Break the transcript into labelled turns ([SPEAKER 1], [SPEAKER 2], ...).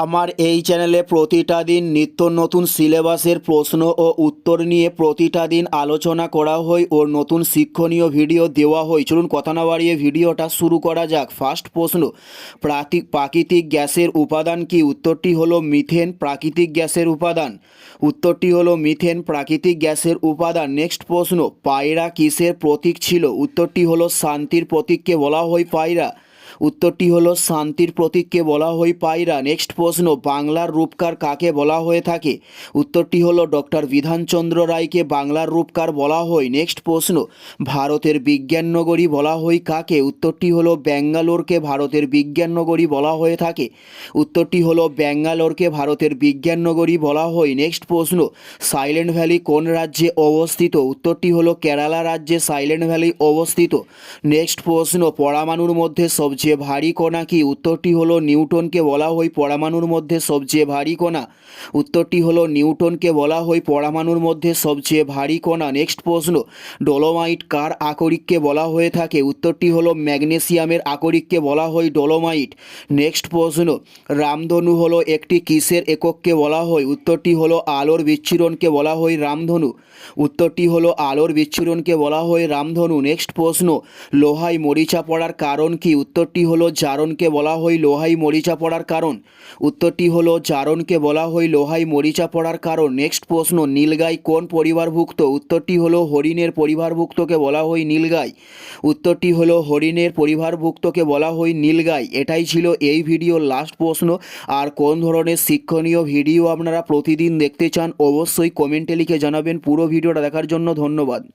[SPEAKER 1] আমার এই চ্যানেলে প্রতিটা দিন নিত্য নতুন সিলেবাসের প্রশ্ন ও উত্তর নিয়ে প্রতিটা দিন আলোচনা করা হয় ও নতুন শিক্ষণীয় ভিডিও দেওয়া হয় চলুন কথা না বাড়িয়ে ভিডিওটা শুরু করা যাক। ফার্স্ট প্রশ্ন প্রাকৃতিক প্রাকৃতিক গ্যাসের উপাদান কি? উত্তরটি হলো মিথেন প্রাকৃতিক গ্যাসের উপাদান। উত্তরটি হলো মিথেন প্রাকৃতিক গ্যাসের উপাদান। নেক্সট প্রশ্ন, পায়রা কিসের প্রতীক ছিল? উত্তরটি হলো শান্তির প্রতীককে বলা হয় পায়রা। উত্তরটি হলো, শান্তির প্রতীককে বলা হয় পায়রা। নেক্সট প্রশ্ন, বাংলার রূপকার কাকে বলা হয়ে থাকে? উত্তরটি হলো, ডক্টর বিধানচন্দ্র রায়কে বাংলার রূপকার বলা হয়। নেক্সট প্রশ্ন, ভারতের বিজ্ঞান নগরী বলা হয় কাকে? উত্তরটি হলো, ব্যাঙ্গালোরকে ভারতের বিজ্ঞান নগরী বলা হয়ে থাকে। উত্তরটি হলো, ব্যাঙ্গালোরকে ভারতের বিজ্ঞান নগরী বলা হয়। নেক্সট প্রশ্ন, সাইলেন্ট ভ্যালি কোন রাজ্যে অবস্থিত? উত্তরটি হলো, কেরালা রাজ্যে সাইলেন্ট ভ্যালি অবস্থিত। নেক্সট প্রশ্ন, পরমাণুর মধ্যে সবচেয়ে ভারী কণা কি? উত্তরটি হলো নিউটনকে বলা হয় পরমাণুর মধ্যে সবচেয়ে ভারী কণা। উত্তরটি হলো নিউটনকে বলা হয় পরমাণুর মধ্যে সবচেয়ে ভারী কণা। নেক্সট প্রশ্ন, ডোলোমাইট কার আকরিককে বলা হয়ে থাকে? উত্তরটি হলো ম্যাগনেসিয়ামের আকরিককে বলা হয় ডোলোমাইট। নেক্সট প্রশ্ন, রামধনু হলো একটি কিসের একককে বলা হয়? উত্তরটি হলো আলোর বিচ্ছুরণকে বলা হয় রামধনু। উত্তরটি হলো আলোর বিচ্ছুরণকে বলা হয় রামধনু। নেক্সট প্রশ্ন, লোহায় মরিচা পড়ার কারণ কি? উত্তরটি হলো জারণকে বলা হয় লোহাই মরিচা পড়ার কারণ। উত্তরটি হলো জারণকে বলা হয় লোহাই মরিচা পড়ার কারণ। নেক্সট প্রশ্ন, নীলগাই কোন পরিবারভুক্ত? উত্তরটি হলো হরিণের পরিবারভুক্তকে বলা হয় নীলগাই। উত্তরটি হলো হরিণের পরিবারভুক্তকে বলা হয় নীলগাই। এটাই ছিল এই ভিডিওর লাস্ট প্রশ্ন। আর কোন ধরনের শিক্ষণীয় ভিডিও আপনারা প্রতিদিন দেখতে চান, অবশ্যই কমেন্টে লিখে জানাবেন। পুরো ভিডিওটা দেখার জন্য ধন্যবাদ।